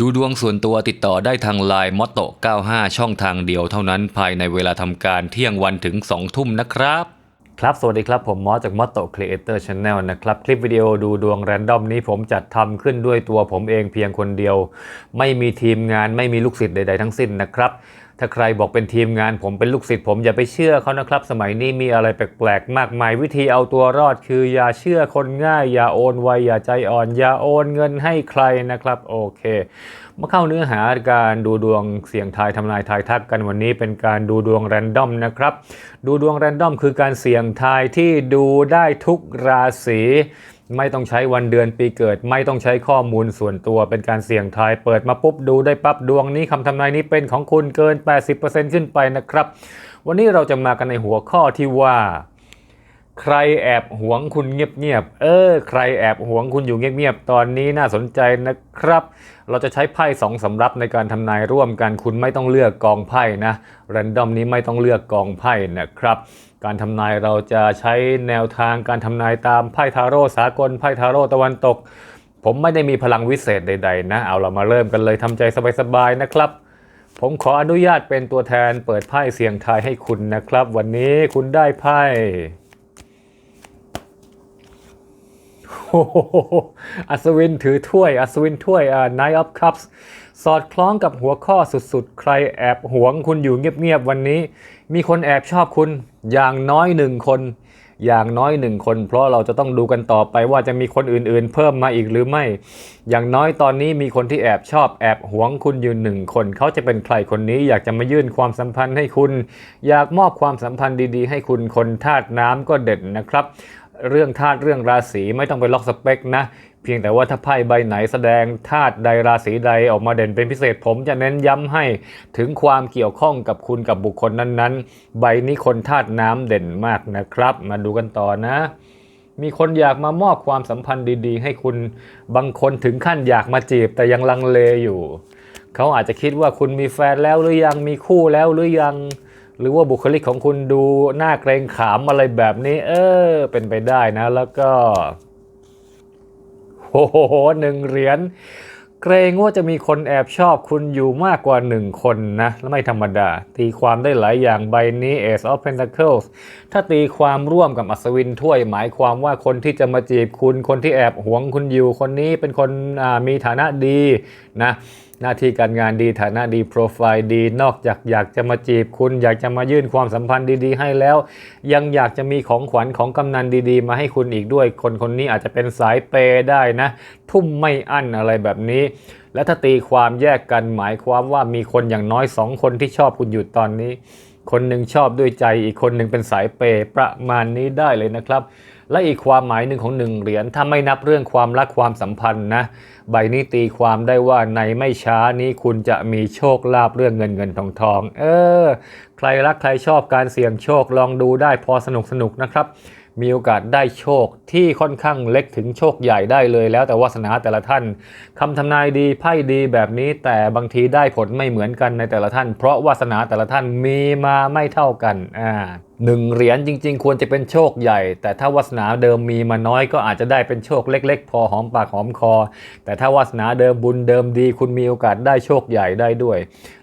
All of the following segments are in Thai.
ดูดวงส่วนตัวติดต่อได้ทางไลน์มอตโต95 ช่องทางเดียวเท่านั้นภายในเวลาทำการเที่ยงวันถึง 2 ทุ่มนะครับ ครับสวัสดีครับผมมอสจากมอตโต Creator Channel นะครับ คลิปวิดีโอดูดวงแรนดอมนี้ผมจัดทำขึ้นด้วยตัวผมเองเพียงคนเดียว ไม่มีทีมงานไม่มีลูกศิษย์ใด ๆ ทั้งสิ้นนะครับ ถ้าใครบอกเป็นทีมงานผมเป็นลูกศิษย์ผมอย่าไปเชื่อเขานะครับ สมัยนี้มีอะไรแปลกๆ มากมายวิธีเอาตัวรอดคือ อย่าเชื่อคนง่าย อย่าโอนไวอย่าใจอ่อน อย่าโอนเงินให้ใครนะครับ โอเค มาเข้าเนื้อหาการดูดวงเสี่ยงทายทำนายทายทักกันวันนี้เป็นการดูดวงแรนดอมนะครับ ดูดวงแรนดอมคือการเสี่ยงทายที่ดูได้ทุกราศี ไม่ต้องใช้วันเดือนปีเกิด ไม่ต้องใช้ข้อมูลส่วนตัวเป็นการเสี่ยงทาย เปิดมาปุ๊บดูได้ปั๊บดวงนี้คำทำนายนี้เป็นของคุณเกิน 80%ขึ้นไปนะครับ วันนี้เราจะมากันในหัวข้อที่ว่าใครแอบหวงคุณเงียบๆ เออ ใครแอบหวงคุณอยู่เงียบๆ ตอนนี้น่าสนใจนะครับ เราจะใช้ไพ่สองสำรับในการทำนายร่วมกัน คุณไม่ต้องเลือกกองไพ่นะ แรนดอมนี้ไม่ต้องเลือกกองไพ่นะครับ การทำนายเราจะใช้แนวทางการทำนายตามไพ่ทาโร่สากลไพ่ทาโร่ตะวันตก ผมไม่ได้มีพลังวิเศษใด ๆ นะ เอาเรามาเริ่มกันเลยทำใจสบายๆนะครับ ผมขออนุญาตเป็นตัวแทนเปิดไพ่เสียงทายให้คุณนะครับ วันนี้คุณได้ไพ่โอ้โหอัศวินถือถ้วย อัศวินถ้วยอ่า Knight of Cups สอดคล้องกับหัวข้อสุดๆ ใครแอบหวงคุณอยู่เงียบๆวันนี้ มีคนแอบชอบคุณอย่างน้อยหนึ่งคน อย่างน้อยหนึ่งคน เพราะเราจะต้องดูกันต่อไปว่าจะมีคนอื่นๆ เพิ่มมาอีกหรือไม่ อย่างน้อยตอนนี้มีคนที่แอบชอบแอบหวงคุณอยู่หนึ่งคน เขาจะเป็นใครคนนี้อยากจะมายื่นความสัมพันธ์ให้คุณ อยากมอบความสัมพันธ์ดีๆ ให้คุณคนธาตุน้ำก็เด่นนะครับเรื่องธาตุเรื่องราศีไม่ต้องไปล็อกสเปคนะ เพียงแต่ว่าถ้าไพ่ใบไหนแสดงธาตุใดราศีใดออกมาเด่นเป็นพิเศษ ผมจะเน้นย้ำให้ถึงความเกี่ยวข้องกับคุณกับบุคคลนั้นๆ ใบนี้คนธาตุน้ำเด่นมากนะครับ มาดูกันต่อนะ มีคนอยากมามอบความสัมพันธ์ดี ๆ ให้คุณบางคนถึงขั้นอยากมาจีบแต่ยังลังเลอยู่ เขาอาจจะคิดว่าคุณมีแฟนแล้วหรือยังมีคู่แล้วหรือยังหรือว่าบุคลิกของคุณดูหน่าเกรงขามอะไรแบบนี้ เออ เป็นไปได้นะ แล้วก็ โอ้โหหนึ่งเหรียญเกรงว่าจะมีคนแอบชอบคุณอยู่มากกว่าหนึ่งคนนะ และไม่ธรรมดา ตีความได้หลายอย่างใบนี้ Ace of Pentacles ถ้าตีความร่วมกับอัศวินถ้วย หมายความว่าคนที่จะมาจีบคุณ คนที่แอบหวงคุณอยู่ คนนี้เป็นคนมีฐานะดีนะหน้าที่การงานดีฐานะดีโปรไฟล์ดี นอกจากอยากจะมาจีบคุณ อยากจะมายื่นความสัมพันธ์ดีๆ ให้แล้ว ยังอยากจะมีของขวัญของกำนันดีๆ มาให้คุณอีกด้วย คนคนนี้อาจจะเป็นสายเปย์ได้นะ ทุ่มไม่อั้นอะไรแบบนี้ และถ้าตีความแยกกันหมายความว่ามีคนอย่างน้อยสองคนที่ชอบคุณอยู่ตอนนี้ คนหนึ่งชอบด้วยใจอีกคนหนึ่งเป็นสายเปย์ประมาณนี้ได้เลยนะครับ และอีกความหมายหนึ่งของหนึ่งเหรียญถ้าไม่นับเรื่องความรักความสัมพันธ์นะ ใบนี้ตีความได้ว่าในไม่ช้านี้คุณจะมีโชคลาภเรื่องเงินเงินทองทอง เออ ใครรักใครชอบการเสี่ยงโชคลองดูได้พอสนุกสนุกนะครับ มีโอกาสได้โชคที่ค่อนข้างเล็กถึงโชคใหญ่ได้เลย แล้วแต่วาสนาแต่ละท่านคำทำนายดีไพ่ดีแบบนี้แต่บางทีได้ผลไม่เหมือนกันในแต่ละท่าน เพราะวาสนาแต่ละท่านมีมาไม่เท่ากันอ่าหนึ่งเหรียญจริง ๆ ควรจะเป็นโชคใหญ่ แต่ถ้าวาสนาเดิมมีมาน้อยก็อาจจะได้เป็นโชคเล็ก ๆ พอหอมปากหอมคอ แต่ถ้าวาสนาเดิมบุญเดิมดี คุณมีโอกาสได้โชคใหญ่ได้ด้วย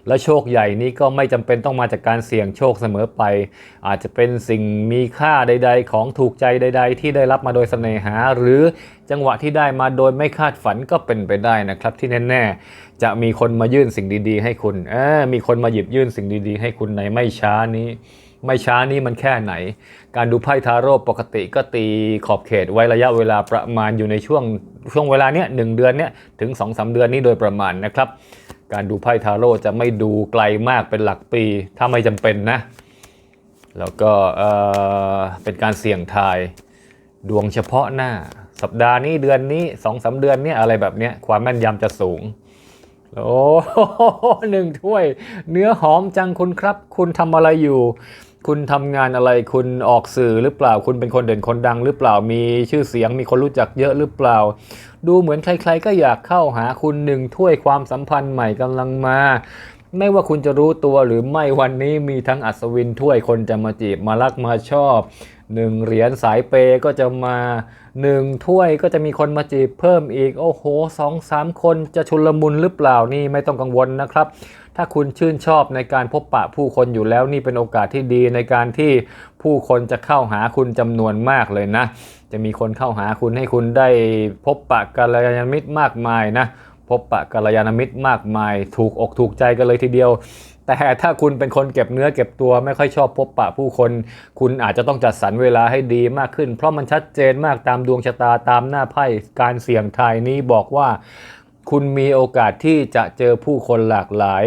และโชคใหญ่นี้ก็ไม่จำเป็นต้องมาจากการเสี่ยงโชคเสมอไป อาจจะเป็นสิ่งมีค่าใด ๆ ของถูกใจใด ๆ ที่ได้รับมาโดยเสน่หา หรือจังหวะที่ได้มาโดยไม่คาดฝันก็เป็นไปได้นะครับที่แน่ๆจะมีคนมายื่นสิ่งดี ๆ ให้คุณเออมีคนมาหยิบยื่นสิ่งดี ๆ ให้คุณในไม่ช้านี้ ไม่ช้านี้มันแค่ไหน การดูไพ่ทาโร่ปกติก็ตีขอบเขตไว้ระยะเวลาประมาณอยู่ในช่วงช่วงเวลาเนี้ยหนึ่งเดือนเนี้ยถึง2อสเดือนนี้โดยประมาณนะครับ การดูไพ่ทาโร่จะไม่ดูไกลมากเป็นหลักปี ถ้าไม่จำเป็นนะ แล้วก็เอ่อเป็นการเสี่ยงทายดวงเฉพาะหน้า สัปดาห์นี้เดือนนี้สองสาเดือนเนี้ยอะไรแบบเนี้ยความแม่นยำจะสูงโอ้หนึ่งถ้วย เนื้อหอมจังคุณครับ คุณทำอะไรอยู่ คุณทำงานอะไรคุณออกสื่อหรือเปล่า คุณเป็นคนเด่นคนดังหรือเปล่ามีชื่อเสียงมีคนรู้จักเยอะหรือเปล่า ดูเหมือนใครๆก็อยากเข้าหาคุณหนึ่งถ้วยความสัมพันธ์ใหม่กำลังมา ไม่ว่าคุณจะรู้ตัวหรือไม่วันนี้มีทั้งอัศวินถ้วยคนจะมาจีบมารักมาชอบหนึ่งเหรียญสายเปย์ก็จะมาหนึ่งถ้วยก็จะมีคนมาจีบเพิ่มอีก โอ้โหสองสามคนจะชุลมุนหรือเปล่านี่ไม่ต้องกังวลนะครับ ถ้าคุณชื่นชอบในการพบปะผู้คนอยู่แล้วนี่เป็นโอกาสที่ดีในการที่ผู้คนจะเข้าหาคุณจำนวนมากเลยนะ จะมีคนเข้าหาคุณให้คุณได้พบปะกัลยาณมิตรมากมายนะ พบปะกัลยาณมิตรมากมาย ถูกอกถูกใจกันเลยทีเดียวแต่ถ้าคุณเป็นคนเก็บเนื้อเก็บตัวไม่ค่อยชอบพบปะผู้คน คุณอาจจะต้องจัดสรรเวลาให้ดีมากขึ้น เพราะมันชัดเจนมากตามดวงชะตาตามหน้าไพ่การเสี่ยงทายนี้บอกว่า คุณมีโอกาสที่จะเจอผู้คนหลากหลาย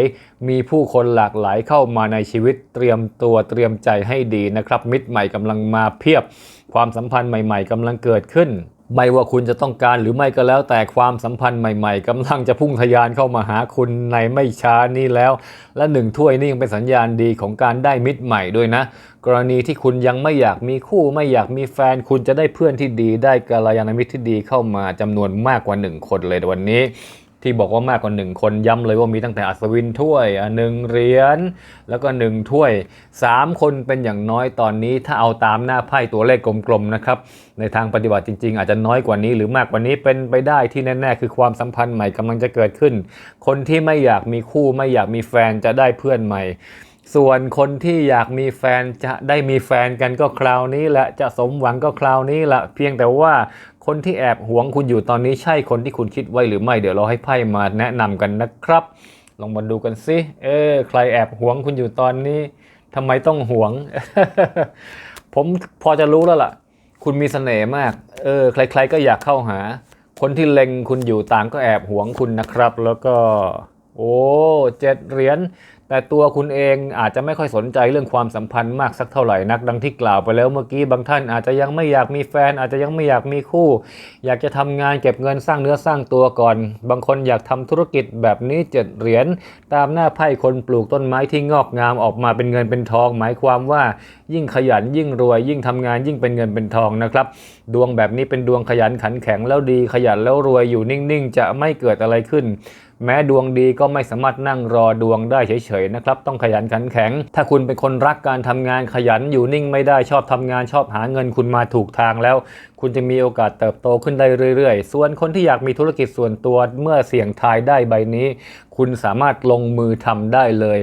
มีผู้คนหลากหลายเข้ามาในชีวิตเตรียมตัวเตรียมใจให้ดีนะครับ มิตรใหม่กำลังมาเพียบ ความสัมพันธ์ใหม่ ๆกำลังเกิดขึ้น ไม่ว่าคุณจะต้องการหรือไม่ก็แล้วแต่ความสัมพันธ์ใหม่ ๆกำลังจะพุ่งทะยานเข้ามาหาคุณในไม่ช้านี้แล้ว และหนึ่งถ้วยนี่ยังเป็นสัญญาณดีของการได้มิตรใหม่ด้วยนะ กรณีที่คุณยังไม่อยากมีคู่ไม่อยากมีแฟน คุณจะได้เพื่อนที่ดี ได้กัลยาณมิตรที่ดีเข้ามาจำนวนมากกว่า1คนเลยวันนี้ ที่บอกว่ามากกว่า1คนย้ำเลยว่ามีตั้งแต่อัศวินถ้วยหนึ่งเหรียญแล้วก็1ถ้วย 3 คนเป็นอย่างน้อยตอนนี้ ถ้าเอาตามหน้าไพ่ตัวเลขกลมๆนะครับในทางปฏิบัติจริง ๆ อาจจะน้อยกว่านี้หรือมากกว่านี้เป็นไปได้ที่แน่ๆคือความสัมพันธ์ใหม่กำลังจะเกิดขึ้น คนที่ไม่อยากมีคู่ไม่อยากมีแฟนจะได้เพื่อนใหม่ส่วนคนที่อยากมีแฟนจะได้มีแฟนกันก็คราวนี้แหละจะสมหวังก็คราวนี้แหละเพียงแต่ว่า คนที่แอบหวงคุณอยู่ตอนนี้ใช่คนที่คุณคิดไว้หรือไม่ เดี๋ยวเราให้ไพ่มาแนะนำกันนะครับ ลองมาดูกันสิ เออ ใครแอบหวงคุณอยู่ตอนนี้ทำไมต้องหวง ผมพอจะรู้แล้วล่ะ คุณมีเสน่ห์มาก เออ ใคร ๆ ก็อยากเข้าหา คนที่เล็งคุณอยู่ต่างก็แอบหวงคุณนะครับ แล้วก็ โอ้ เจ็ดเหรียญ แต่ตัวคุณเองอาจจะไม่ค่อยสนใจเรื่องความสัมพันธ์มากสักเท่าไหร่นักดังที่กล่าวไปแล้วเมื่อกี้บางท่านอาจจะยังไม่อยากมีแฟน อาจจะยังไม่อยากมีคู่ อยากจะทำงานเก็บเงินสร้างเนื้อสร้างตัวก่อน บางคนอยากทำธุรกิจแบบนี้เจ็ดเหรียญตามหน้าไพ่คนปลูกต้นไม้ที่งอกงามออกมาเป็นเงินเป็นทอง หมายความว่ายิ่งขยันยิ่งรวย ยิ่งทำงานยิ่งเป็นเงินเป็นทองนะครับดวงแบบนี้เป็นดวงขยันขันแข็งแล้วดีขยันแล้วรวยอยู่นิ่งๆ จะไม่เกิดอะไรขึ้น แม้ดวงดีก็ไม่สามารถนั่งรอดวงได้เฉยๆนะครับ ต้องขยันขันแข็ง ถ้าคุณเป็นคนรักการทำงานขยันอยู่นิ่งไม่ได้ชอบทำงานชอบหาเงินคุณมาถูกทางแล้วคุณจะมีโอกาสเติบโตขึ้นได้เรื่อยๆ ส่วนคนที่อยากมีธุรกิจส่วนตัวเมื่อเสี่ยงทายได้ใบนี้ คุณสามารถลงมือทำได้เลย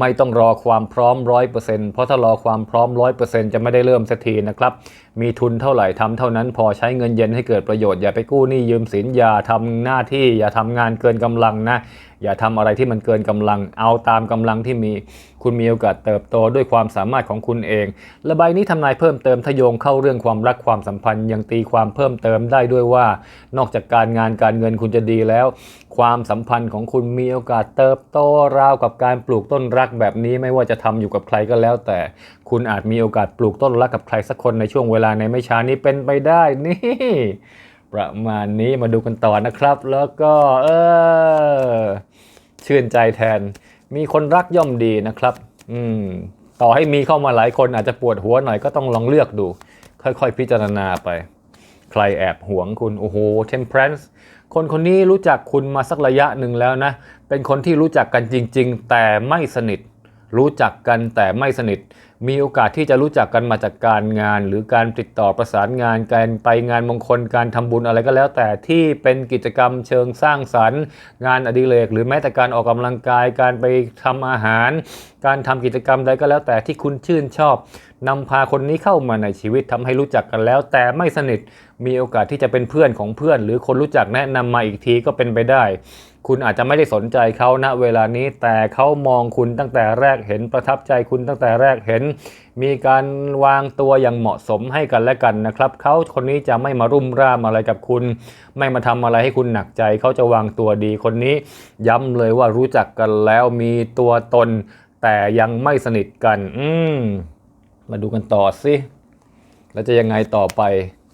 ไม่ต้องรอความพร้อมร้อยเปอร์เซ็นต์เพราะถ้ารอความพร้อมร้อยเปอร์เซ็นต์จะไม่ได้เริ่มสักทีนะครับ มีทุนเท่าไหร่ทำเท่านั้นพอใช้เงินเย็นให้เกิดประโยชน์อย่าไปกู้หนี้ยืมสินอย่าทำหน้าที่ อย่าทำงานเกินกำลังนะ อย่าทำอะไรที่มันเกินกำลัง เอาตามกำลังที่มี คุณมีโอกาสเติบโตด้วยความสามารถของคุณเอง และใบนี้ทำนายเพิ่มเติมทโยงเข้าเรื่องความรักความสัมพันธ์ ยังตีความเพิ่มเติมได้ด้วยว่า นอกจากการงานการเงินคุณจะดีแล้ว ความสัมพันธ์ของคุณมีโอกาสเติบโตราวกับการปลูกต้นรักแบบนี้ไม่ว่าจะทำอยู่กับใครก็แล้ว แต่คุณอาจมีโอกาสปลูกต้นรักกับใครสักคนในช่วงเวลาในไม่ช้านี้เป็นไปได้นี่ประมาณนี้มาดูกันต่อนะครับ แล้วก็เออ ชื่นใจแทน มีคนรักย่อมดีนะครับ อืม ต่อให้มีเข้ามาหลายคนอาจจะปวดหัวหน่อยก็ต้องลองเลือกดู ค่อยๆ พิจารณาไป ใครแอบหวงคุณ โอ้โห temperance คนคนนี้รู้จักคุณมาสักระยะหนึ่งแล้วนะ เป็นคนที่รู้จักกันจริง ๆ แต่ไม่สนิท รู้จักกันแต่ไม่สนิท มีโอกาสที่จะรู้จักกันมาจากการงาน หรือการติดต่อประสานงานการไปงานมงคลการทำบุญอะไรก็แล้ว แต่ที่เป็นกิจกรรมเชิงสร้างสรรค์ งานอดิเรก หรือแม้แต่การออกกำลังกาย การไปทำอาหาร การทำกิจกรรมใดก็แล้วแต่ที่คุณชื่นชอบนำพาคนนี้เข้ามาในชีวิตทำให้รู้จักกันแล้ว แต่ไม่สนิทมีโอกาสที่จะเป็นเพื่อนของเพื่อน หรือคนรู้จักแนะนำมาอีกทีก็เป็นไปได้ คุณอาจจะไม่ได้สนใจเขาณเวลานี้แต่เขามองคุณตั้งแต่แรกเห็นประทับใจคุณตั้งแต่แรกเห็น มีการวางตัวอย่างเหมาะสมให้กันและกันนะครับเขาคนนี้จะไม่มารุ่มร่ามอะไรกับคุณ ไม่มาทำอะไรให้คุณหนักใจเขาจะวางตัวดีคนนี้ ย้ำเลยว่ารู้จักกันแล้วมีตัวตน แต่ยังไม่สนิทกัน อืมมาดูกันต่อสิแล้วจะยังไงต่อไป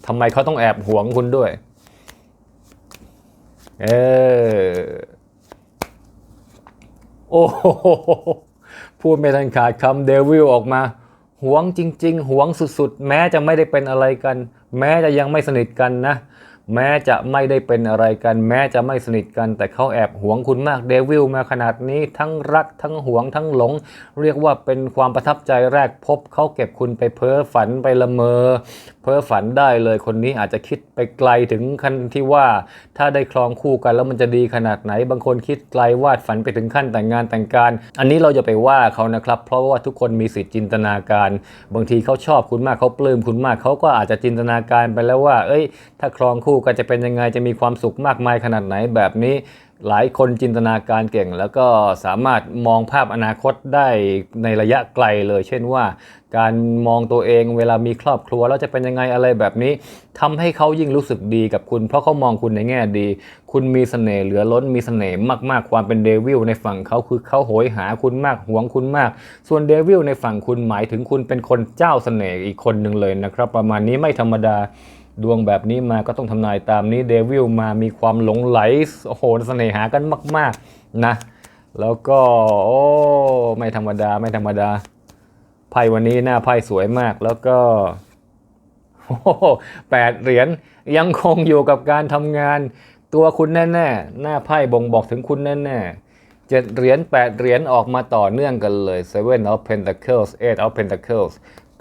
ทำไมเขาต้องแอบหวงคุณด้วย เออ โอ้โหพูดไม่ทันขาดคำเดวิลออกมาหวงจริง ๆหวงสุดๆ แม้จะไม่ได้เป็นอะไรกัน แม้จะยังไม่สนิทกันนะ แม้จะไม่ได้เป็นอะไรกัน แม้จะไม่สนิทกัน แต่เขาแอบหวงคุณมากเดวิลมาขนาดนี้ทั้งรักทั้งหวงทั้งหลง เรียกว่าเป็นความประทับใจแรกพบเขาเก็บคุณไปเพ้อฝันไปละเมอเพ้อฝันได้เลยคนนี้อาจจะคิดไปไกลถึงขั้นที่ว่า ถ้าได้ครองคู่กันแล้วมันจะดีขนาดไหน บางคนคิดไกลวาดฝันไปถึงขั้นแต่งงานแต่งการ อันนี้เราจะไปว่าเขานะครับ เพราะว่าทุกคนมีสิทธิ์จินตนาการ บางทีเขาชอบคุณมากเขาปลื้มคุณมากเขาก็อาจจะจินตนาการไปแล้วว่า เอ้ย ถ้าครองคู่กันจะเป็นยังไงจะมีความสุขมากมายขนาดไหนแบบนี้ หลายคนจินตนาการเก่ง แล้วก็สามารถมองภาพอนาคตได้ในระยะไกลเลย เช่นว่า การมองตัวเองเวลามีครอบครัวแล้วจะเป็นยังไงอะไรแบบนี้ทำให้เขายิ่งรู้สึกดีกับคุณ เพราะเขามองคุณในแง่ดี คุณมีเสน่ห์เหลือล้นมีเสน่ห์มากๆความเป็นเดวิลในฝั่งเขาคือเขาโหยหาคุณมากหวงคุณมาก ส่วนเดวิลในฝั่งคุณหมายถึงคุณเป็นคนเจ้าเสน่ห์อีกคนหนึ่งเลยนะครับ ประมาณนี้ไม่ธรรมดา ดวงแบบนี้มาก็ต้องทำนายตามนี้เดวิลมามีความหลงไหลโอ้โหเสน่หากันมาก ๆ นะ แล้วก็ โอ้ ไม่ธรรมดาไม่ธรรมดา ไพ่วันนี้หน้าไพ่สวยมากแล้วก็โอ้โหแปดเหรียญยังคงอยู่กับการทำงานตัวคุณแน่ๆ หน้าไพ่บ่งบอกถึงคุณแน่ๆเจ็ดเหรียญแปดเหรียญออกมาต่อเนื่องกันเลย Seven of Pentacles Eight of Pentacles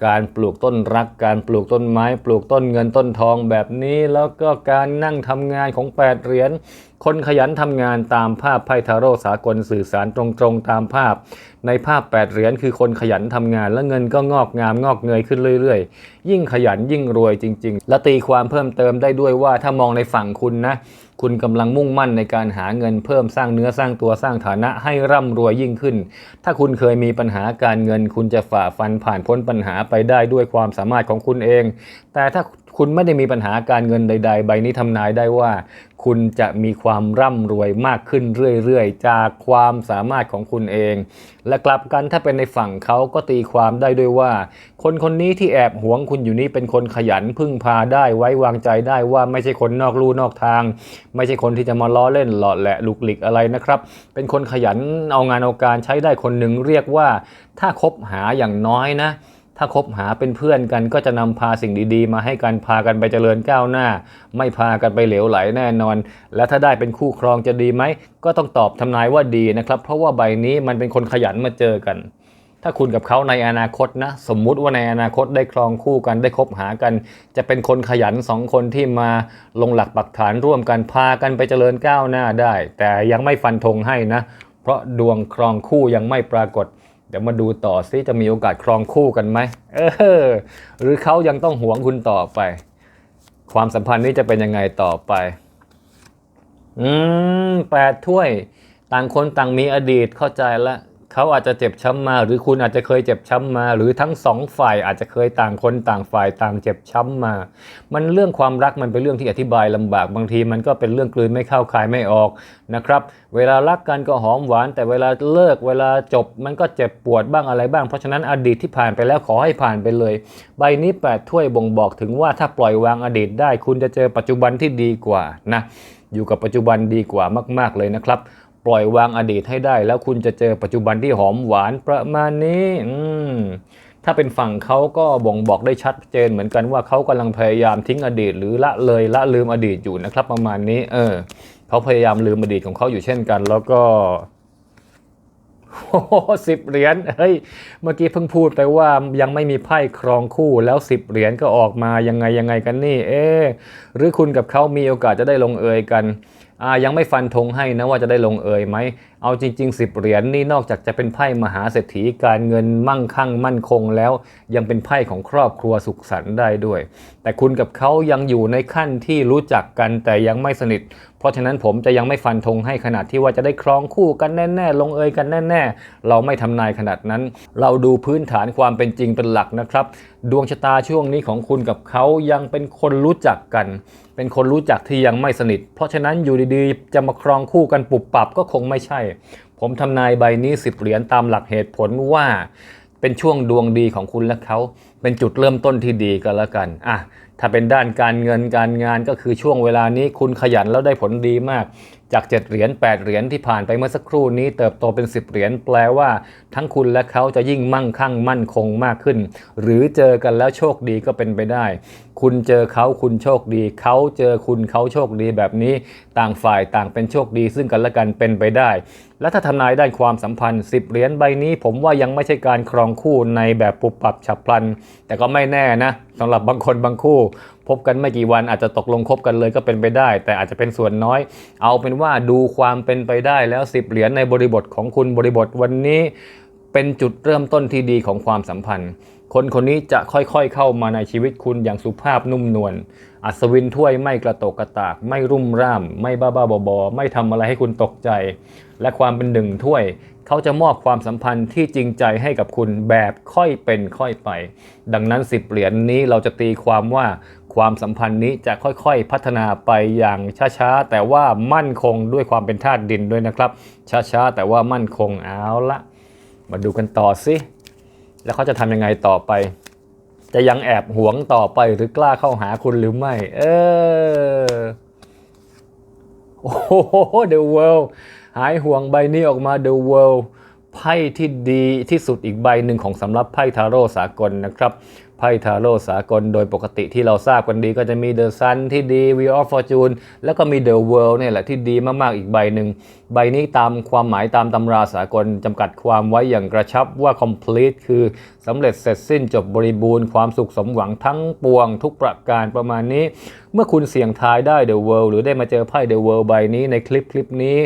การปลูกต้นรัก การปลูกต้นไม้ ปลูกต้นเงินต้นทองแบบนี้ แล้วก็การนั่งทำงานของ 8 เหรียญ คนขยันทำงานตามภาพไพ่ทาโร่สากลสื่อสารตรงๆตามภาพ ในภาพ 8 เหรียญคือคนขยันทำงาน และเงินก็งอกงามงอกเงยขึ้นเรื่อยๆ ยิ่งขยันยิ่งรวยจริง ๆ และตีความเพิ่มเติมได้ด้วยว่าถ้ามองในฝั่งคุณนะ คุณกำลังมุ่งมั่นในการหาเงินเพิ่มสร้างเนื้อสร้างตัวสร้างฐานะให้ร่ำรวยยิ่งขึ้น ถ้าคุณเคยมีปัญหาการเงิน คุณจะฝ่าฟันผ่านพ้นปัญหาไปได้ด้วยความสามารถของคุณเอง แต่ถ้า คุณไม่ได้มีปัญหาการเงินใด ๆ ใบนี้ทำนายได้ว่า คุณจะมีความร่ำรวยมากขึ้นเรื่อยๆ จากความสามารถของคุณเอง และกลับกันถ้าเป็นในฝั่งเขาก็ตีความได้ด้วยว่า คนคนนี้ที่แอบหวงคุณอยู่นี้เป็นคนขยันพึ่งพาได้ไว้วางใจได้ว่าไม่ใช่คนนอกลู่นอกทาง ไม่ใช่คนที่จะมาล้อเล่นหลอดแหละลุกหลิกอะไรนะครับ เป็นคนขยันเอางานเอาการใช้ได้คนหนึ่งเรียกว่า ถ้าคบหาอย่างน้อยนะ ถ้าคบหาเป็นเพื่อนกันก็จะนำพาสิ่งดีๆ มาให้กันพากันไปเจริญก้าวหน้า ไม่พากันไปเหลวไหลแน่นอน และถ้าได้เป็นคู่ครองจะดีไหม ก็ต้องตอบทำนายว่าดีนะครับ เพราะว่าใบนี้มันเป็นคนขยันมาเจอกัน ถ้าคุณกับเขาในอนาคตนะ สมมุติว่าในอนาคตได้ครองคู่กันได้คบหากัน จะเป็นคนขยันสองคนที่มาลงหลักปักฐานร่วมกันพากันไปเจริญก้าวหน้าได้ แต่ยังไม่ฟันธงให้นะ เพราะดวงครองคู่ยังไม่ปรากฏ เดี๋ยวมาดูต่อซิจะมีโอกาสครองคู่กันไหมเออ หรือเขายังต้องหวงคุณต่อไป ความสัมพันธ์นี้จะเป็นยังไงต่อไป อืมแปดถ้วย ต่างคนต่างมีอดีตเข้าใจแล้ว เขาอาจจะเจ็บช้ำมา หรือคุณอาจจะเคยเจ็บช้ำมา หรือทั้งสองฝ่ายอาจจะเคยต่างคนต่างฝ่ายต่างเจ็บช้ำมา มันเรื่องความรักมันเป็นเรื่องที่อธิบายลำบากบางทีมันก็เป็นเรื่องกลืนไม่เข้าคายไม่ออกนะครับ เวลารักกันก็หอมหวาน แต่เวลาเลิกเวลาจบมันก็เจ็บปวดบ้างอะไรบ้างเพราะฉะนั้นอดีตที่ผ่านไปแล้วขอให้ผ่านไปเลย ใบนี้แปดถ้วยบ่งบอกถึงว่าถ้าปล่อยวางอดีตได้ คุณจะเจอปัจจุบันที่ดีกว่านะอยู่กับปัจจุบันดีกว่ามาก ๆเลยนะครับ ปล่อยวางอดีตให้ได้ แล้วคุณจะเจอปัจจุบันที่หอมหวานประมาณนี้ อืมถ้าเป็นฝั่งเขาก็บ่งบอกได้ชัดเจนเหมือนกันว่าเขากำลังพยายามทิ้งอดีต หรือละเลยละลืมอดีตอยู่นะครับ ประมาณนี้ เออเขาพยายามลืมอดีตของเขาอยู่เช่นกัน แล้วก็โอ้สิบเหรียญเฮ้ยเมื่อกี้เพิ่งพูดไปว่ายังไม่มีไพ่ครองคู่แล้วสิบเหรียญก็ออกมายังไงยังไงกันนี่ เอ๊หรือคุณกับเขามีโอกาสจะได้ลงเอยกัน ยังไม่ฟันธงให้นะว่าจะได้ลงเอยไหม เอาจริง ๆ 10 เหรียญนี่นอกจากจะเป็นไพ่มหาเศรษฐีการเงินมั่งคั่งมั่นคงแล้ว ยังเป็นไพ่ของครอบครัวสุขสันต์ได้ด้วย แต่คุณกับเขายังอยู่ในขั้นที่รู้จักกันแต่ยังไม่สนิท เพราะฉะนั้นผมจะยังไม่ฟันธงให้ขนาดที่ว่าจะได้ครองคู่กันแน่ ๆ ลงเอยกันแน่ ๆ เราไม่ทำนายขนาดนั้น เราดูพื้นฐานความเป็นจริงเป็นหลักนะครับ ดวงชะตาช่วงนี้ของคุณกับเขายังเป็นคนรู้จักกัน เป็นคนรู้จักที่ยังไม่สนิท เพราะฉะนั้นอยู่ดีๆ จะมาครองคู่กันปุบปับก็คงไม่ใช่ผมทำนายใบนี้สิบเหรียญตามหลักเหตุผลว่า เป็นช่วงดวงดีของคุณและเขา เป็นจุดเริ่มต้นที่ดีก็แล้วกันอะถ้าเป็นด้านการเงินการงานก็คือช่วงเวลานี้คุณขยันแล้วได้ผลดีมาก จาก 7 เหรียญ8เหรียญที่ผ่านไปเมื่อสักครู่นี้เติบโตเป็น 10 เหรียญแปลว่า ทั้งคุณและเขาจะยิ่งมั่งคั่งมั่นคงมากขึ้น หรือเจอกันแล้วโชคดีก็เป็นไปได้ คุณเจอเขาคุณโชคดี เขาเจอคุณเขาโชคดีแบบนี้ ต่างฝ่ายต่างเป็นโชคดีซึ่งกันและกันเป็นไปได้ และถ้าทำนายด้านความสัมพันธ์ 10 เหรียญใบนี้ ผมว่ายังไม่ใช่การครองคู่ในแบบปุบปับฉับพลัน แต่ก็ไม่แน่นะสำหรับบางคนบางคู่ พบกันไม่กี่วันอาจจะตกลงคบกันเลยก็เป็นไปได้ แต่อาจจะเป็นส่วนน้อย เอาเป็นว่าดูความเป็นไปได้แล้ว 10 เหรียญในบริบทของคุณบริบทวันนี้ เป็นจุดเริ่มต้นที่ดีของความสัมพันธ์ คนคนนี้จะค่อยๆเข้ามาในชีวิตคุณอย่างสุภาพนุ่มนวล อัศวินถ้วยไม่กระโตกกระตาก ไม่รุ่มร่าม ไม่บ้าบ้าๆบอๆไม่ทำอะไรให้คุณตกใจ และความเป็นหนึ่งถ้วย เขาจะมอบความสัมพันธ์ที่จริงใจให้กับคุณแบบค่อยเป็นค่อยไป ดังนั้นสิบเหรียญนี้เราจะตีความว่าความสัมพันธ์นี้จะค่อยๆพัฒนาไปอย่างช้าๆแต่ว่ามั่นคงด้วยความเป็นธาตุดินด้วยนะครับ ช้าๆแต่ว่ามั่นคงเอาละมาดูกันต่อสิ แล้วเขาจะทำยังไงต่อไป จะยังแอบหวงต่อไปหรือกล้าเข้าหาคุณหรือไม่ เออโอ้โห The World หายห่วงใบนี้ออกมา The World ไพ่ที่ดีที่สุดอีกใบหนึ่งของสำรับไพ่ทาโร่สากลนะครับไพ่ทาโร่สากลโดยปกติที่เราทราบกันดีก็จะมี The Sun ที่ดี Wheel of Fortune แล้วก็มี The World เนี่ยแหละที่ดีมาก ๆ อีกใบหนึ่ง ใบนี้ตามความหมายตามตำราสากลจำกัดความไว้อย่างกระชับว่า complete คือสำเร็จเสร็จสิ้นจบบริบูรณ์ความสุขสมหวังทั้งปวงทุกประการประมาณนี้ เมื่อคุณเสี่ยงทายได้ The World หรือได้มาเจอไพ่ The World ใบนี้ในคลิปคลิปนี้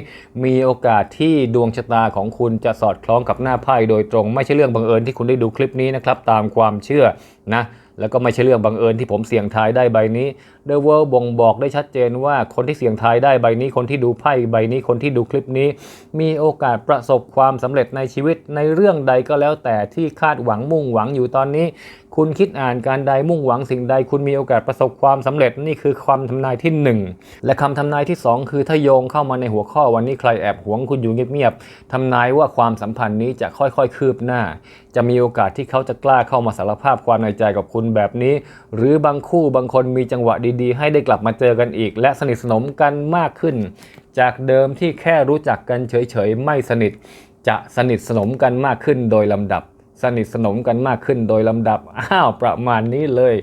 มีโอกาสที่ดวงชะตาของคุณจะสอดคล้องกับหน้าไพ่โดยตรง ไม่ใช่เรื่องบังเอิญที่คุณได้ดูคลิปนี้นะครับตามความเชื่อนะแล้วก็ไม่ใช่เรื่องบังเอิญที่ผมเสี่ยงทายได้ใบนี้ The World บ่งบอกได้ชัดเจนว่าคนที่เสี่ยงทายได้ใบนี้คนที่ดูไพ่ใบนี้คนที่ดูคลิปนี้ มีโอกาสประสบความสำเร็จในชีวิตในเรื่องใดก็แล้วแต่ที่คาดหวังมุ่งหวังอยู่ตอนนี้ คุณคิดอ่านการใดมุ่งหวังสิ่งใด คุณมีโอกาสประสบความสำเร็จนี่คือคำทำนายที่หนึ่งและคำทำนายที่สองคือถ้าโยงเข้ามาในหัวข้อวันนี้ใครแอบหวงคุณอยู่เงียบๆทำนายว่าความสัมพันธ์นี้จะค่อยๆ คืบหน้า จะมีโอกาสที่เขาจะกล้าเข้ามาสารภาพความในใจกับคุณแบบนี้ หรือบางคู่บางคนมีจังหวะดีๆ ให้ได้กลับมาเจอกันอีก และสนิทสนมกันมากขึ้น จากเดิมที่แค่รู้จักกันเฉยๆไม่สนิท จะสนิทสนมกันมากขึ้นโดยลำดับ สนิทสนมกันมากขึ้นโดยลำดับอ้าวประมาณนี้เลย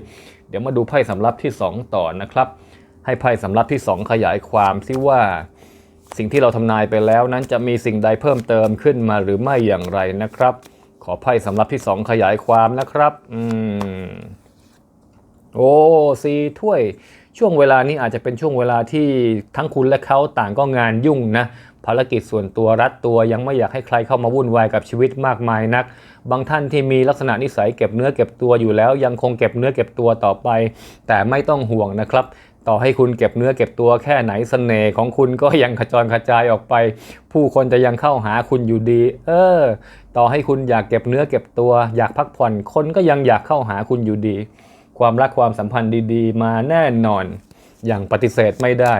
เดี๋ยวมาดูไพ่สำรับที่ 2 ต่อนะครับ ให้ไพ่สำรับที่ 2 ขยายความซิว่าสิ่งที่เราทำนายไปแล้วนั้นจะมีสิ่งใดเพิ่มเติมขึ้นมาหรือไม่อย่างไรนะครับ ขอไพ่สำรับที่ 2 ขยายความนะครับ อืม โอ้สีถ้วย ช่วงเวลานี้อาจจะเป็นช่วงเวลาที่ทั้งคุณและเขาต่างก็งานยุ่งนะภารกิจส่วนตัวรัดตัวยังไม่อยากให้ใครเข้ามาวุ่นวายกับชีวิตมากมายนัก บางท่านที่มีลักษณะนิสัยเก็บเนื้อเก็บตัวอยู่แล้ว ยังคงเก็บเนื้อเก็บตัวต่อไป แต่ไม่ต้องห่วงนะครับ ต่อให้คุณเก็บเนื้อเก็บตัวแค่ไหนเสน่ห์ของคุณก็ยังขจรกระจายออกไป ผู้คนจะยังเข้าหาคุณอยู่ดี เออ ต่อให้คุณอยากเก็บเนื้อเก็บตัว อยากพักผ่อนคนก็ยังอยากเข้าหาคุณอยู่ดี ความรักความสัมพันธ์ดีๆ มาแน่นอน อย่างปฏิเสธไม่ได้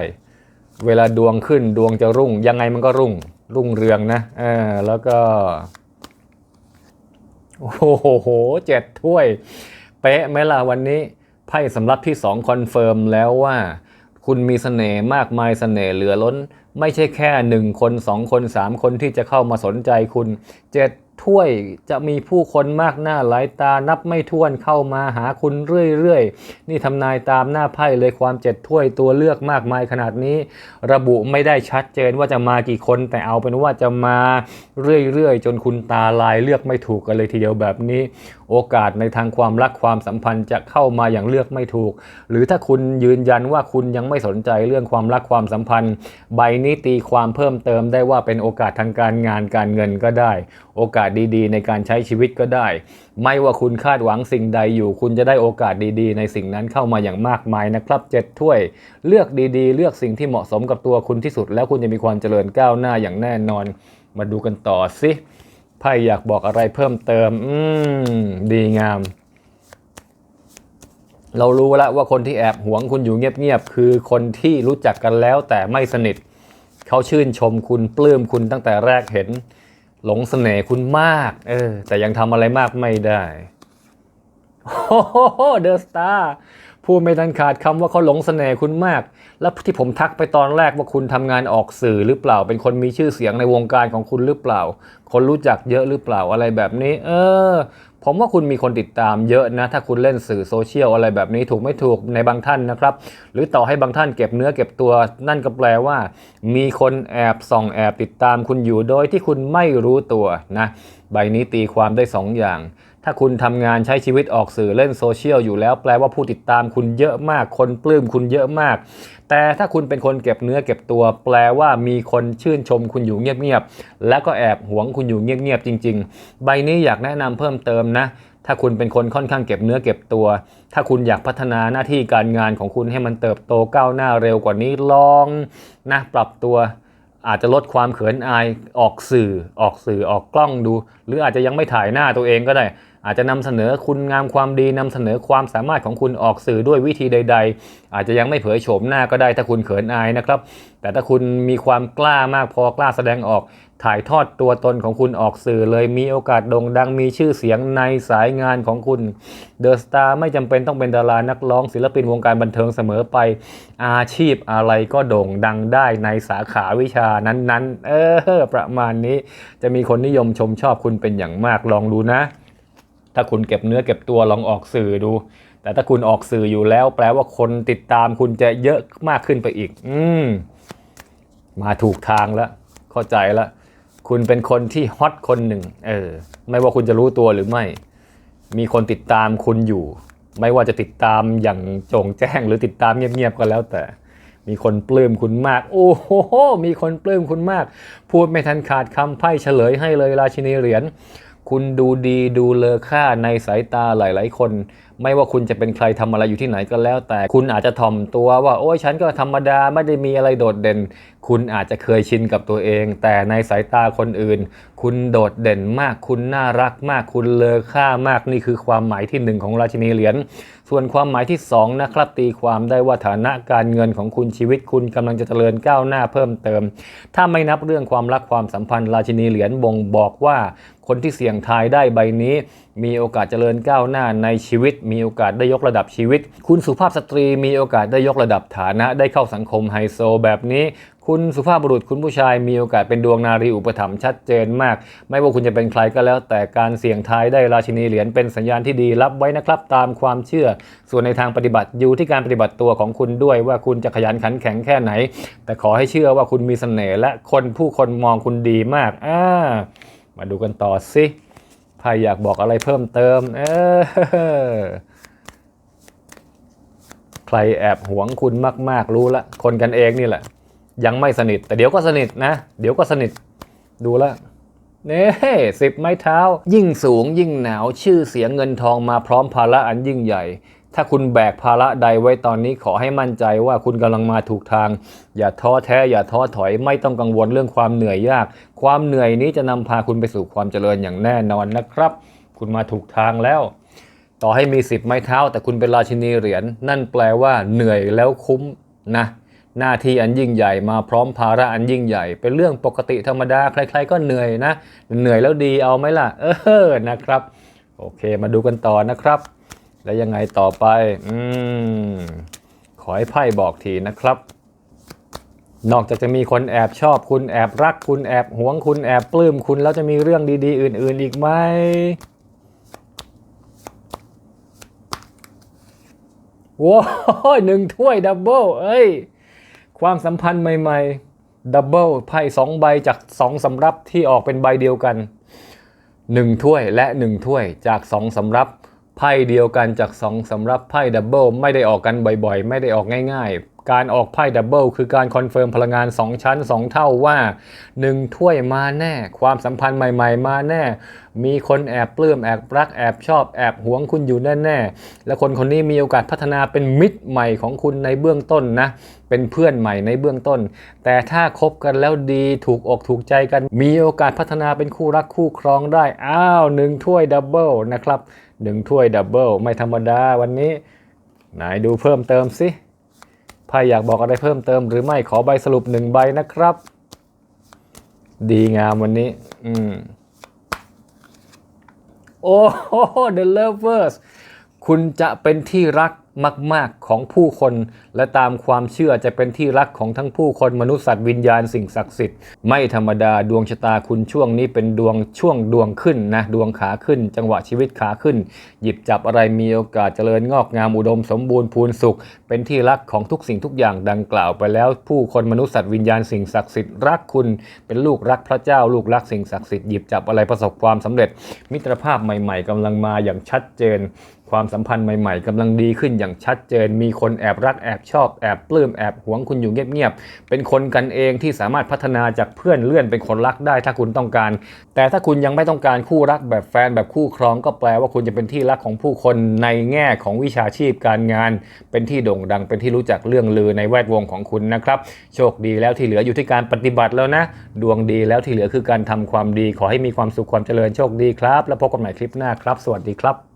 เวลาดวงขึ้นดวงจะรุ่ง ยังไงมันก็รุ่ง รุ่งเรืองนะเออแล้วก็ โอ้โหเจ็ดถ้วย เป๊ะไหมล่ะวันนี้ไพ่สำรับที่2คอนเฟิร์มแล้วว่า คุณมีเสน่ห์มากมายเสน่ห์เหลือล้น ไม่ใช่แค่1คน2คน3คนที่จะเข้ามาสนใจคุณเจ็ด ถ้วยจะมีผู้คนมากหน้าหลายตานับไม่ถ้วนเข้ามาหาคุณเรื่อยๆ นี่ทำนายตามหน้าไพ่เลยความเจ็ดถ้วยตัวเลือกมากมายขนาดนี้ ระบุไม่ได้ชัดเจนว่าจะมากี่คน แต่เอาเป็นว่าจะมาเรื่อยๆ จนคุณตาลายเลือกไม่ถูกกันเลยทีเดียวแบบนี้ โอกาสในทางความรักความสัมพันธ์จะเข้ามาอย่างเลือกไม่ถูก หรือถ้าคุณยืนยันว่าคุณยังไม่สนใจเรื่องความรักความสัมพันธ์ ใบนี้ตีความเพิ่มเติมได้ว่าเป็นโอกาสทางการงานการเงินก็ได้โอกาสดีๆ ในการใช้ชีวิตก็ได้ ไม่ว่าคุณคาดหวังสิ่งใดอยู่ คุณจะได้โอกาสดีๆ ในสิ่งนั้นเข้ามาอย่างมากมายนะครับเจ็ดถ้วย เลือกดีๆ เลือกสิ่งที่เหมาะสมกับตัวคุณที่สุด แล้วคุณจะมีความเจริญก้าวหน้าอย่างแน่นอน มาดูกันต่อสิไพ่อยากบอกอะไรเพิ่มเติม อืมดีงามเรารู้แล้วว่าคนที่แอบหวงคุณอยู่เงียบๆ คือคนที่รู้จักกันแล้วแต่ไม่สนิท เขาชื่นชมคุณปลื้มคุณตั้งแต่แรกเห็น หลงเสน่ห์คุณมาก เออ แต่ยังทำอะไรมากไม่ได้โอ้โหเดอะสตาร์พูดไม่ทันขาดคำว่าเขาหลงเสน่ห์คุณมาก แล้วที่ผมทักไปตอนแรกว่าคุณทำงานออกสื่อหรือเปล่า เป็นคนมีชื่อเสียงในวงการของคุณหรือเปล่า คนรู้จักเยอะหรือเปล่าอะไรแบบนี้ เออ ผมว่าคุณมีคนติดตามเยอะนะ ถ้าคุณเล่นสื่อโซเชียลอะไรแบบนี้ถูกไม่ถูกในบางท่านนะครับ หรือต่อให้บางท่านเก็บเนื้อเก็บตัว นั่นก็แปลว่า มีคนแอบส่องแอบติดตามคุณอยู่โดยที่คุณไม่รู้ตัวนะ ใบนี้ตีความได้สองอย่าง ถ้าคุณทำงานใช้ชีวิตออกสื่อเล่นโซเชียลอยู่แล้วแปลว่าผู้ติดตามคุณเยอะมาก คนปลื้มคุณเยอะมาก แต่ถ้าคุณเป็นคนเก็บเนื้อเก็บตัว แปลว่ามีคนชื่นชมคุณอยู่เงียบๆและก็แอบหวงคุณอยู่เงียบๆจริง ๆ ใบนี้อยากแนะนำเพิ่มเติมนะถ้าคุณเป็นคนค่อนข้างเก็บเนื้อเก็บตัว ถ้าคุณอยากพัฒนาหน้าที่การงานของคุณให้มันเติบโตก้าวหน้าเร็วกว่านี้ลองนะปรับตัว อาจจะลดความเขินอายออกสื่อออกสื่อออกกล้องดู หรืออาจจะยังไม่ถ่ายหน้าตัวเองก็ได้ อาจจะนำเสนอคุณงามความดีนำเสนอความสามารถของคุณออกสื่อด้วยวิธีใด ๆ อาจจะยังไม่เผยโฉมหน้าก็ได้ถ้าคุณเขินอายนะครับ แต่ถ้าคุณมีความกล้ามากพอกล้าแสดงออก ถ่ายทอดตัวตนของคุณออกสื่อเลยมีโอกาสโด่งดังมีชื่อเสียงในสายงานของคุณเดอะสตาร์ไม่จำเป็นต้องเป็นดารานักร้องศิลปินวงการบันเทิงเสมอไป อาชีพอะไรก็โด่งดังได้ในสาขาวิชานั้นๆ เออประมาณนี้จะมีคนนิยมชมชอบคุณเป็นอย่างมากลองดูนะ ถ้าคุณเก็บเนื้อเก็บตัวลองออกสื่อดู แต่ถ้าคุณออกสื่ออยู่แล้ว แปลว่าคนติดตามคุณจะเยอะมากขึ้นไปอีก อืมมาถูกทางแล้ว เข้าใจแล้ว คุณเป็นคนที่ฮอตคนหนึ่ง เออ ไม่ว่าคุณจะรู้ตัวหรือไม่ มีคนติดตามคุณอยู่ ไม่ว่าจะติดตามอย่างโจงแจ้ง หรือติดตามเงียบๆก็แล้วแต่ มีคนปลื้มคุณมาก โอ้โห มีคนปลื้มคุณมาก พูดไม่ทันขาดคำไพ่เฉลยให้เลยราชินีเหรียญ คุณดูดีดูเลอค่าในสายตาหลาย ๆ คนไม่ว่าคุณจะเป็นใครทำอะไรอยู่ที่ไหนก็แล้ว แต่คุณอาจจะถ่อมตัวว่าโอ้ยฉันก็ธรรมดาไม่ได้มีอะไรโดดเด่น คุณอาจจะเคยชินกับตัวเอง แต่ในสายตาคนอื่น คุณโดดเด่นมาก คุณน่ารักมาก คุณเลอค่ามากนี่คือความหมายที่หนึ่งของราชินีเหรียญส่วนความหมายที่สองนะครับตีความได้ว่าฐานะการเงินของคุณชีวิตคุณกำลังจะเจริญก้าวหน้าเพิ่มเติม ถ้าไม่นับเรื่องความรักความสัมพันธ์ราชินีเหรียญบ่งบอกว่าคนที่เสี่ยงทายได้ใบนี้ มีโอกาสเจริญก้าวหน้าในชีวิต มีโอกาสได้ยกระดับชีวิต คุณสุภาพสตรีมีโอกาสได้ยกระดับฐานะ ได้เข้าสังคมไฮโซแบบนี้คุณสุภาพบุรุษคุณผู้ชายมีโอกาสเป็นดวงนารีอุปถัมภ์ชัดเจนมาก ไม่ว่าคุณจะเป็นใครก็แล้ว แต่การเสี่ยงทายได้ราชินีเหรียญเป็นสัญญาณที่ดีรับไว้นะครับ ตามความเชื่อ ส่วนในทางปฏิบัติอยู่ที่การปฏิบัติตัวของคุณด้วยว่าคุณจะขยันขันแข็งแค่ไหน แต่ขอให้เชื่อว่าคุณมีเสน่ห์และคนผู้คนมองคุณดีมากอ่ามาดูกันต่อสิ ไพ่อยากบอกอะไรเพิ่มเติม เออ ใครแอบหวงคุณมาก ๆ รู้ละ คนกันเองนี่แหละ ยังไม่สนิท แต่เดี๋ยวก็สนิทนะ เดี๋ยวก็สนิท ดูละเน่สิบไม้เท้า ยิ่งสูงยิ่งหนาวชื่อเสียงเงินทองมาพร้อมภาระอันยิ่งใหญ่ ถ้าคุณแบกภาระใดไว้ตอนนี้ขอให้มั่นใจว่าคุณกำลังมาถูกทาง อย่าท้อแท้อย่าท้อถอยไม่ต้องกังวลเรื่องความเหนื่อยยาก ความเหนื่อยนี้จะนำพาคุณไปสู่ความเจริญอย่างแน่นอนนะครับ คุณมาถูกทางแล้ว ต่อให้มีสิบไม้เท้า แต่คุณเป็นราชินีเหรียญนั่นแปลว่าเหนื่อยแล้วคุ้มนะหน้าที่อันยิ่งใหญ่มาพร้อมภาระอันยิ่งใหญ่ เป็นเรื่องปกติธรรมดาใครๆก็เหนื่อยนะ เหนื่อยแล้วดีเอาไหมล่ะ เออนะครับ โอเคมาดูกันต่อนะครับ แล้วยังไงต่อไป อืม ขอให้ไพ่บอกทีนะครับ นอกจากจะมีคนแอบชอบคุณแอบรักคุณแอบหวงคุณแอบปลื้มคุณแล้วจะมีเรื่องดีๆ อื่น ๆ อีกไหมว้าวหนึ่งถ้วยดับเบิลเอ้ย ความสัมพันธ์ใหม่ ๆ ดับเบิลไพ่สองใบจากสองสำรับที่ออกเป็นใบเดียวกันหนึ่งถ้วยและหนึ่งถ้วยจากสองสำรับ ไพ่เดียวกันจากสองสำรับไพ่ดับเบิลไม่ได้ออกกันบ่อยๆ ไม่ได้ออกง่ายๆ การออกไพ่ดับเบิลคือการคอนเฟิร์มพลังงาน 2 ชั้น 2 เท่าว่า 1 ถ้วยมาแน่ ความสัมพันธ์ใหม่ ๆ มาแน่ มีคนแอบปลื้มแอบรักแอบชอบแอบหวงคุณอยู่แน่ๆ และคนคนนี้มีโอกาสพัฒนาเป็นมิตรใหม่ของคุณในเบื้องต้นนะ เป็นเพื่อนใหม่ในเบื้องต้น แต่ถ้าคบกันแล้วดีถูกอกถูกใจกัน มีโอกาสพัฒนาเป็นคู่รักคู่ครองได้อ้าวหนึ่งถ้วยดับเบิลนะครับหนึ่งถ้วยดับเบิลไม่ธรรมดาวันนี้ไหนดูเพิ่มเติมสิ ไพ่อยากบอกอะไรเพิ่มเติมหรือไม่ขอใบสรุปหนึ่งใบนะครับ ดีงามวันนี้ อืมโอ้โห The Lovers คุณจะเป็นที่รัก มาก ๆ ของผู้คน และตามความเชื่อจะเป็นที่รักของทั้งผู้คนมนุษย์สัตว์วิญญาณสิ่งศักดิ์สิทธิ์ไม่ธรรมดาดวงชะตาคุณช่วงนี้เป็นดวงช่วงดวงขึ้นนะดวงขาขึ้น จังหวะชีวิตขาขึ้น หยิบจับอะไรมีโอกาสเจริญงอกงามอุดมสมบูรณ์พูนสุข เป็นที่รักของทุกสิ่งทุกอย่างดังกล่าวไปแล้ว ผู้คนมนุษย์สัตว์วิญญาณสิ่งศักดิ์สิทธิ์รักคุณ เป็นลูกรักพระเจ้า ลูกรักสิ่งศักดิ์สิทธิ์หยิบจับอะไรประสบความสำเร็จ มิตรภาพใหม่ ๆกำลังมาอย่างชัดเจน ความสัมพันธ์ใหม่ๆกำลังดีขึ้นอย่างชัดเจน มีคนแอบรักแอบชอบแอบปลื้มแอบหวงคุณอยู่เงียบๆ เป็นคนกันเองที่สามารถพัฒนาจากเพื่อนเลื่อนเป็นคนรักได้ถ้าคุณต้องการ แต่ถ้าคุณยังไม่ต้องการคู่รักแบบแฟนแบบคู่ครองก็แปลว่าคุณจะเป็นที่รักของผู้คนในแง่ของวิชาชีพการงาน เป็นที่โด่งดังเป็นที่รู้จักเรื่องลือในแวดวงของคุณนะครับ โชคดีแล้วที่เหลืออยู่ที่การปฏิบัติแล้วนะ ดวงดีแล้วที่เหลือคือการทำความดี ขอให้มีความสุขความเจริญโชคดีครับ แล้วพบกันใหม่คลิปหน้าครับ สวัสดีครับ